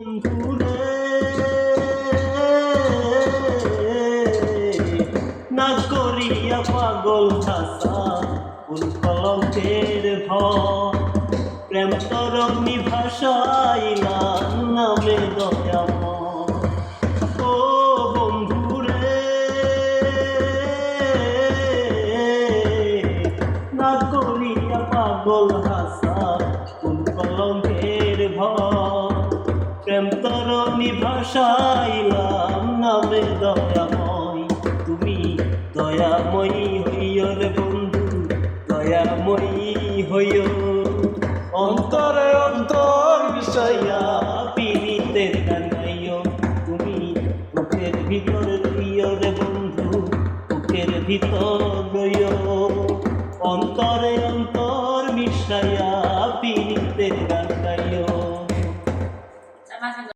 বন্ধুরে করিয়া পাগল হাসা কোন কলঙ্কের ভয় প্রেম তরঙ্গি ভাষাইলা নামে দয়াময় ও বন্ধুরে না করিয়া পাগল হাসা কোন কলঙ্কের ভয় প্রেম তরণী ভাষাইলাম নামে দয়াময়। তুমি দয়াময়ী হইয় রে বন্ধু, দয়াময়ী হইয় অন্তরে অন্তর বিষয়া পিড়িতে তুমি বুকের ভিতর লইয় রে বন্ধু, বুকের ভিতর অন্তরে অন্তর মিশাইয়া পিড়িতে más